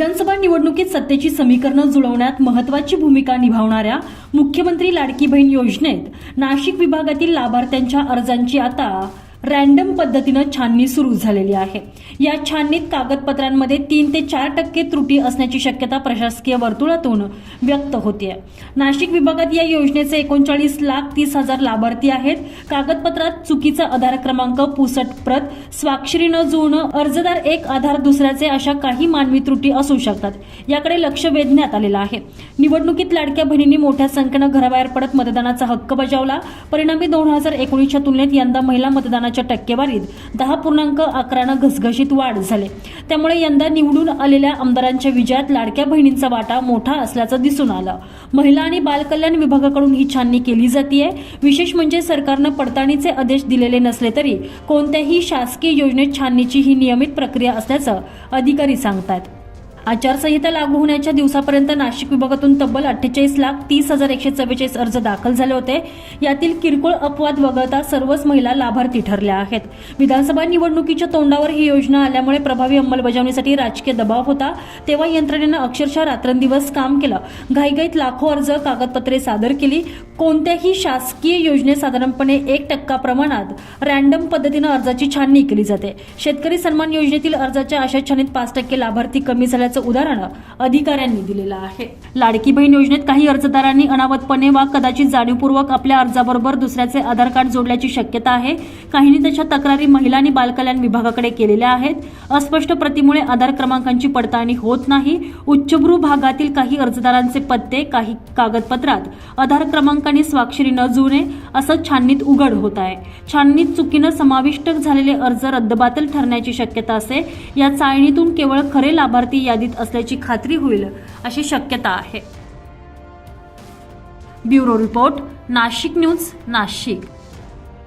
विधानसभा निवडणुकीत सत्तेची समीकरणं जुळवण्यात महत्वाची भूमिका निभावणाऱ्या मुख्यमंत्री लाडकी बहीण योजनेत नाशिक विभागातील लाभार्थ्यांच्या अर्जांची आता रॅन्डम पद्धतीनं छाननी सुरू झालेली आहे. या छाननीत कागदपत्रांमध्ये तीन ते चार टक्के त्रुटी असण्याची शक्यता प्रशासकीय वर्तुळातून व्यक्त होते नाशिक विभागात या योजनेचे एकोणचाळीस लाख तीस हजार लाभार्थी आहेत. कागदपत्रात चुकीचा आधार क्रमांक पुसट प्रत स्वाक्षरी न जुळणं अर्जदार एक आधार दुसऱ्याचे अशा काही मानवी त्रुटी असू शकतात. याकडे लक्ष वेधण्यात आलेलं आहे. निवडणुकीत लाडक्या बहिणींनी मोठ्या संख्येनं घराबाहेर पडत मतदानाचा हक्क बजावला. परिणामी दोन हजार एकोणीसच्या तुलनेत यंदा महिला मतदानाच्या टक्केवारीत दहा पूर्णांक अकरानं घसघशीत वाढ झाले. त्यामुळे यंदा निवडून आलेल्या आमदारांच्या विजयात लाडक्या बहिणींचा वाटा मोठा असल्याचं दिसून आलं. महिला आणि बालकल्याण विभागाकडून ही छाननी केली जाते विशेष म्हणजे सरकारनं पडताळणीचे आदेश दिलेले नसले तरी कोणत्याही शासकीय योजनेत छाननीची ही नियमित प्रक्रिया असल्याचं अधिकारी सांगतात आचारसंहिता लागू होण्याच्या दिवसापर्यंत नाशिक विभागातून तब्बल अठ्ठेचाळीस लाख तीस हजार एकशे चव्वेचाळीस अर्ज दाखल झाले होते. यातील किरकोळ अपवाद वगळता सर्वच महिला लाभार्थी ठरल्या आहेत. विधानसभा निवडणुकीच्या तोंडावर ही योजना आल्यामुळे प्रभावी अंमलबजावणीसाठी राजकीय दबाव होता. तेव्हा यंत्रणेनं अक्षरशः रात्रंदिवस काम केलं. घाईघाईत लाखो अर्ज कागदपत्रे सादर केली. कोणत्याही शासकीय योजनेत साधारणपणे एक टक्का प्रमाणात रॅन्डम पद्धतीनं अर्जाची छाननी केली जाते. शेतकरी सन्मान योजनेतील अर्जाच्या अशा पाच टक्के लाभार्थी कमी झाल्या असल्याचं उदाहरण अधिकाऱ्यांनी दिलेलं आहे. लाडकी बहीण योजनेत काही अर्जदारांनी अनावतपणे वा कदाचित जाणीवपूर्वक आपल्या अर्जाबरोबर दुसऱ्याचे आधार कार्ड जोडल्याची शक्यता आहे. काहींनी त्याच्या तक्रारी महिला आणि बालकल्याण विभागाकडे केलेल्या आहेत. अस्पष्ट प्रतीमुळे आधार क्रमांकांची पडताळणी होत नाही. उच्चभ्रू भागातील काही अर्जदारांचे पत्ते काही कागदपत्रात आधार क्रमांकाने स्वाक्षरी न जुळणे असं छाननीत उघड होत आहे. छाननीत चुकीनं समाविष्ट झालेले अर्ज रद्दबातल ठरण्याची शक्यता असते या चाळणीतून केवळ खरे लाभार्थी या बाधित असल्याची खात्री होईल अशी शक्यता आहे. Bureau report Nashik news Nashik.